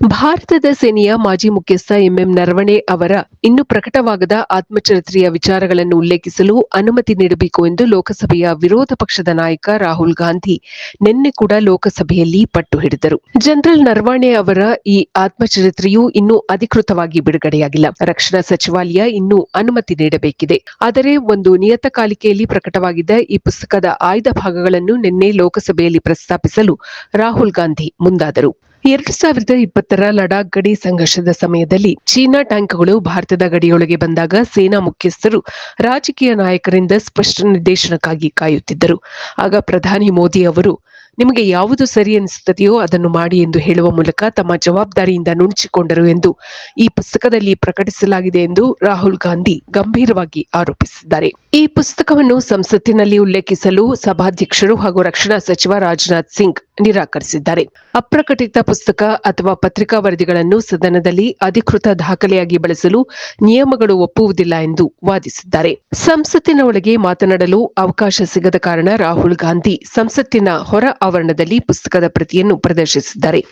ಭಾರತದ ಸೇನೆಯ ಮಾಜಿ ಮುಖ್ಯಸ್ಥ ಎಂಎಂ ನರವಣೆ ಅವರ ಇನ್ನು ಪ್ರಕಟವಾಗದ ಆತ್ಮಚರಿತ್ರೆಯ ವಿಚಾರಗಳನ್ನು ಉಲ್ಲೇಖಿಸಲು ಅನುಮತಿ ನೀಡಬೇಕು ಎಂದು ಲೋಕಸಭೆಯ ವಿರೋಧ ಪಕ್ಷದ ನಾಯಕ ರಾಹುಲ್ ಗಾಂಧಿ ನಿನ್ನೆ ಕೂಡ ಲೋಕಸಭೆಯಲ್ಲಿ ಪಟ್ಟು ಹಿಡಿದರು. ಜನರಲ್ ನರವಣೆ ಅವರ ಈ ಆತ್ಮಚರಿತ್ರೆಯು ಇನ್ನೂ ಅಧಿಕೃತವಾಗಿ ಬಿಡುಗಡೆಯಾಗಿಲ್ಲ. ರಕ್ಷಣಾ ಸಚಿವಾಲಯ ಇನ್ನೂ ಅನುಮತಿ ನೀಡಬೇಕಿದೆ. ಆದರೆ ಒಂದು ನಿಯತಕಾಲಿಕೆಯಲ್ಲಿ ಪ್ರಕಟವಾಗಿದ್ದ ಈ ಪುಸ್ತಕದ ಆಯ್ದ ಭಾಗಗಳನ್ನು ನಿನ್ನೆ ಲೋಕಸಭೆಯಲ್ಲಿ ಪ್ರಸ್ತಾಪಿಸಲು ರಾಹುಲ್ ಗಾಂಧಿ ಮುಂದಾದರು. ಎರಡು ಸಾವಿರದ ಇಪ್ಪತ್ತರ ಲಡಾಖ್ ಗಡಿ ಸಂಘರ್ಷದ ಸಮಯದಲ್ಲಿ ಚೀನಾ ಟ್ಯಾಂಕ್ಗಳು ಭಾರತದ ಗಡಿಯೊಳಗೆ ಬಂದಾಗ ಸೇನಾ ಮುಖ್ಯಸ್ಥರು ರಾಜಕೀಯ ನಾಯಕರಿಂದ ಸ್ಪಷ್ಟ ನಿರ್ದೇಶನಕ್ಕಾಗಿ ಕಾಯುತ್ತಿದ್ದರು. ಆಗ ಪ್ರಧಾನಿ ಮೋದಿ ಅವರು, ನಿಮಗೆ ಯಾವುದು ಸರಿ ಅನಿಸುತ್ತದೆಯೋ ಅದನ್ನು ಮಾಡಿ ಎಂದು ಹೇಳುವ ಮೂಲಕ ತಮ್ಮ ಜವಾಬ್ದಾರಿಯಿಂದ ನುಣುಚಿಕೊಂಡರು ಎಂದು ಈ ಪುಸ್ತಕದಲ್ಲಿ ಪ್ರಕಟಿಸಲಾಗಿದೆ ಎಂದು ರಾಹುಲ್ ಗಾಂಧಿ ಗಂಭೀರವಾಗಿ ಆರೋಪಿಸಿದ್ದಾರೆ. ಈ ಪುಸ್ತಕವನ್ನು ಸಂಸತ್ತಿನಲ್ಲಿ ಉಲ್ಲೇಖಿಸಲು ಸಭಾಧ್ಯಕ್ಷರು ಹಾಗೂ ರಕ್ಷಣಾ ಸಚಿವ ರಾಜನಾಥ್ ಸಿಂಗ್ ನಿರಾಕರಿಸಿದ್ದಾರೆ. ಅಪ್ರಕಟಿತ ಪುಸ್ತಕ ಅಥವಾ ಪತ್ರಿಕಾ ವರದಿಗಳನ್ನು ಸದನದಲ್ಲಿ ಅಧಿಕೃತ ದಾಖಲೆಯಾಗಿ ಬಳಸಲು ನಿಯಮಗಳು ಒಪ್ಪುವುದಿಲ್ಲ ಎಂದು ವಾದಿಸಿದ್ದಾರೆ. ಸಂಸತ್ತಿನ ಒಳಗೆ ಮಾತನಾಡಲು ಅವಕಾಶ ಸಿಗದ ಕಾರಣ ರಾಹುಲ್ ಗಾಂಧಿ ಸಂಸತ್ತಿನ ಹೊರ ಆವರಣದಲ್ಲಿ ಪುಸ್ತಕದ ಪ್ರತಿಯನ್ನು ಪ್ರದರ್ಶಿಸಿದ್ದಾರೆ.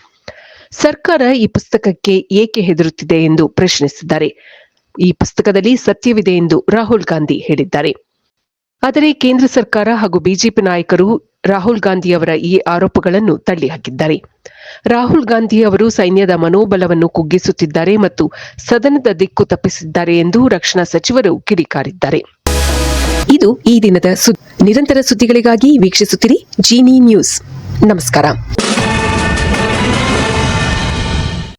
ಸರ್ಕಾರ ಈ ಪುಸ್ತಕಕ್ಕೆ ಏಕೆ ಹೆದರುತ್ತಿದೆ ಎಂದು ಪ್ರಶ್ನಿಸಿದ್ದಾರೆ. ಈ ಪುಸ್ತಕದಲ್ಲಿ ಸತ್ಯವಿದೆ ಎಂದು ರಾಹುಲ್ ಗಾಂಧಿ ಹೇಳಿದ್ದಾರೆ. ಆದರೆ ಕೇಂದ್ರ ಸರ್ಕಾರ ಹಾಗೂ ಬಿಜೆಪಿ ನಾಯಕರು ರಾಹುಲ್ ಗಾಂಧಿ ಅವರ ಈ ಆರೋಪಗಳನ್ನು ತಳ್ಳಿಹಾಕಿದ್ದಾರೆ. ರಾಹುಲ್ ಗಾಂಧಿ ಅವರು ಸೈನ್ಯದ ಮನೋಬಲವನ್ನು ಕುಗ್ಗಿಸುತ್ತಿದ್ದಾರೆ ಮತ್ತು ಸದನದ ದಿಕ್ಕು ತಪ್ಪಿಸಿದ್ದಾರೆ ಎಂದು ರಕ್ಷಣಾ ಸಚಿವರು ಕಿಡಿಕಾರಿದ್ದಾರೆ. ಇದು ಈ ದಿನದ ನಿರಂತರ ಸುದ್ದಿಗಳಿಗಾಗಿ ವೀಕ್ಷಿಸುತ್ತಿರಿ ಜೀನಿ ನ್ಯೂಸ್. ನಮಸ್ಕಾರ.